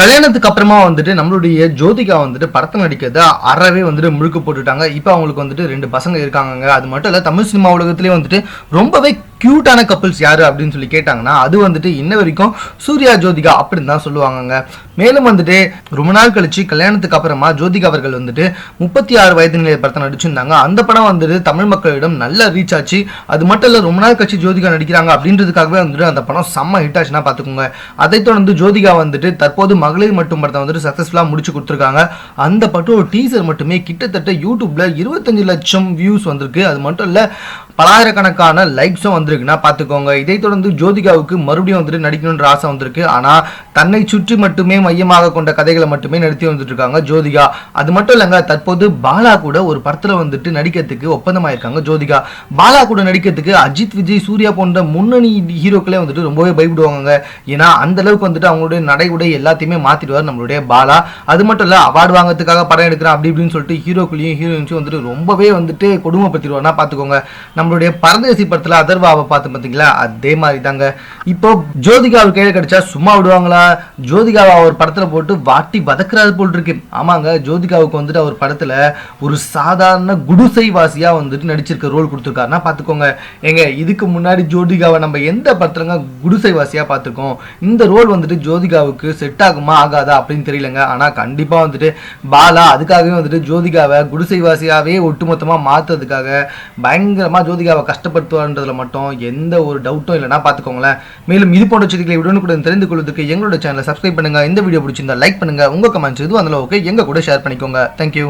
கல்யாணத்துக்கு அப்புறமா வந்துட்டு நம்மளுடைய ஜோதிகா வந்துட்டு படத்தை நடிக்கிறத அறவே வந்துட்டு முழுக்க போட்டுட்டாங்க. இப்போ அவங்களுக்கு வந்துட்டு ரெண்டு பசங்க இருக்காங்க அது மட்டும் இல்லை தமிழ் சினிமா உலகத்திலே வந்துட்டு ரொம்பவே க்யூட்டான கப்பிள்ஸ் யார் அப்படின்னு சொல்லி கேட்டாங்கன்னா அது வந்துட்டு இன்ன வரைக்கும் சூர்யா ஜோதிகா அப்படின்னு தான் சொல்லுவாங்கங்க. மேலும் வந்துட்டு ரொம்ப நாள் கழிச்சு கல்யாணத்துக்கு அப்புறமா ஜோதிகா அவர்கள் வந்துட்டு முப்பத்தி ஆறு வயது நிலைய படத்தை நடிச்சிருந்தாங்க. அந்த படம் வந்துட்டு தமிழ் மக்களிடம் நல்ல ரீச் ஆச்சு. அது மட்டும் இல்லை ரொம்ப நாள் கழிச்சு ஜோதிகா நடிக்கிறாங்க அப்படின்றதுக்காகவே வந்துட்டு அந்த படம் செம்ம ஹிட் ஆச்சுன்னா பார்த்துக்கோங்க. அதைத் தொடர்ந்து ஜோதிகா வந்துட்டு தற்போது மகளிர் மட்டும் படத்தை வந்துட்டு சக்ஸஸ்ஃபுல்லாக முடிச்சு கொடுத்துருக்காங்க. அந்த படம் டீசர் மட்டுமே கிட்டத்தட்ட யூடியூப்ல இருபத்தஞ்சு லட்சம் வியூஸ் வந்திருக்கு. அது மட்டும் இல்லை பலாயிரக்கணக்கான லைக்ஸும் வந்திருக்குன்னா பார்த்துக்கோங்க. இதை தொடர்ந்து ஜோதிகாவுக்கு மறுபடியும் வந்துட்டு நடிக்கணுன்ற ஆசை வந்திருக்கு. ஆனால் தன்னை சுற்றி மட்டுமே மையமாக கொண்ட கதைகளை மட்டுமே நடத்தி வந்துட்டு இருக்காங்க ஜோதிகா. அது மட்டும் இல்லைங்க தற்போது பாலா கூட ஒரு படத்தில் வந்துட்டு நடிக்கிறதுக்கு ஒப்பந்தமாயிருக்காங்க ஜோதிகா. பாலா கூட நடிக்கிறதுக்கு அஜித் விஜய் சூர்யா போன்ற முன்னணி ஹீரோக்களே வந்துட்டு ரொம்பவே பயப்படுவாங்க ஏன்னா அந்த அளவுக்கு வந்துட்டு அவங்களுடைய நடை உடை எல்லாத்தையுமே மாத்திடுவார் நம்மளுடைய பாலா. அது மட்டும் இல்லை அவார்டு வாங்குறதுக்காக படம் எடுக்கிறேன் அப்படி இப்படின்னு சொல்லிட்டு ஹீரோக்குள்ளேயும் ஹீரோயின்ஸும் வந்துட்டு ரொம்பவே வந்துட்டு கொடுமைப்படுத்திடுவார்னா பார்த்துக்கோங்க. நம்ம நம்மளுடைய பரதேசி படத்துல அதர்வாவை பார்த்து பார்த்தீங்களா அதே மாதிரி தாங்க இப்போ ஜோதிகாவுக்கு கையில் கிடைச்சா சும்மா விடுவாங்களா? ஜோதிகாவை அவர் படத்துல போட்டு வாட்டி வதக்குறாரு போல் இருக்கு ஆமாங்க ஜோதிகாவுக்கு வந்துட்டு அவர் படத்துல ஒரு சாதாரண குடிசை வாசியா வந்துட்டு நடிச்சிருக்க ரோல் கொடுத்துருக்காருன்னா பார்த்துக்கோங்க ஏங்க இதுக்கு முன்னாடி ஜோதிகாவை நம்ம எந்த படத்துலங்க குடிசை வாசியா பார்த்துருக்கோம் இந்த ரோல் வந்துட்டு ஜோதிகாவுக்கு செட் ஆகுமா ஆகாதா அப்படின்னு தெரியலங்க. ஆனா கண்டிப்பா வந்துட்டு பாலா அதுக்காகவே வந்துட்டு ஜோதிகாவை குடிசை வாசியாவே ஒட்டுமொத்தமா மாத்துறதுக்காக பயங்கரமா ஜோதிகாவை கஷ்டப்படுத்துவான்றதுல மட்டும் எந்த ஒரு டவுட்டும் இல்லைன்னா பார்த்துக்கோங்களேன் மேலும் இது போன்ற செய்திகளை உடனுக்குடன் தெரிந்து கொள்வதற்கு எங்களோட சேனலை சப்ஸ்கிரைப் பண்ணுங்க. இந்த வீடியோ பிடிச்சிருந்தா லைக் பண்ணுங்கள் உங்கள் கமெண்ட்ஸ் எதுவும் அதில் ஓகே எங்க கூட ஷேர் பண்ணிக்கோங்க. தேங்க்யூ